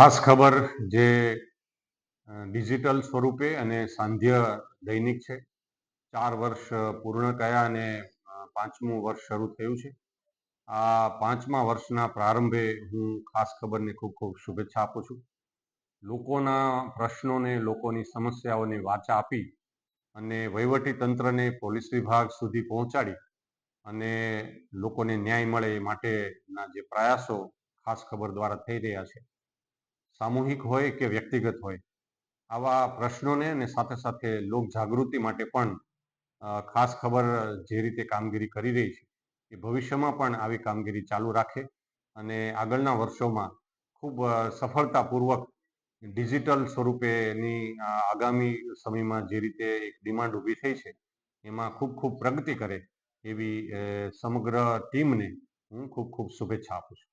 ખાસ ખબર જે ડિજિટલ સ્વરૂપે અને સાંધ્ય દૈનિક છે. ચાર વર્ષ પૂર્ણ થયા અને પાંચમું વર્ષ શરૂ થયું છે. આ પાંચમા વર્ષના પ્રારંભે હું ખાસ ખબરને ખૂબ ખૂબ શુભેચ્છા આપું છું. લોકોના પ્રશ્નોને, લોકોની સમસ્યાઓને વાચા આપી અને વહીવટી તંત્રને પોલીસ વિભાગ સુધી પહોંચાડી અને લોકોને ન્યાય મળે એ માટેના જે પ્રયાસો ખાસ ખબર દ્વારા થઈ રહ્યા છે. સામૂહિક હોય કે વ્યક્તિગત હોય? આવા પ્રશ્નોને અને સાથે સાથે લોક જાગૃતિ માટે પણ ખાસ ખબર જે રીતે કામગીરી કરી રહી છે એ ભવિષ્યમાં પણ આવી કામગીરી ચાલુ રાખે અને આગળના વર્ષોમાં ખૂબ સફળતાપૂર્વક ડિજિટલ સ્વરૂપેની એની આગામી સમયમાં જે રીતે એક ડિમાન્ડ ઊભી થઈ છે એમાં ખૂબ ખૂબ પ્રગતિ કરે એવી સમગ્ર ટીમને હું ખૂબ ખૂબ શુભેચ્છા આપું છું.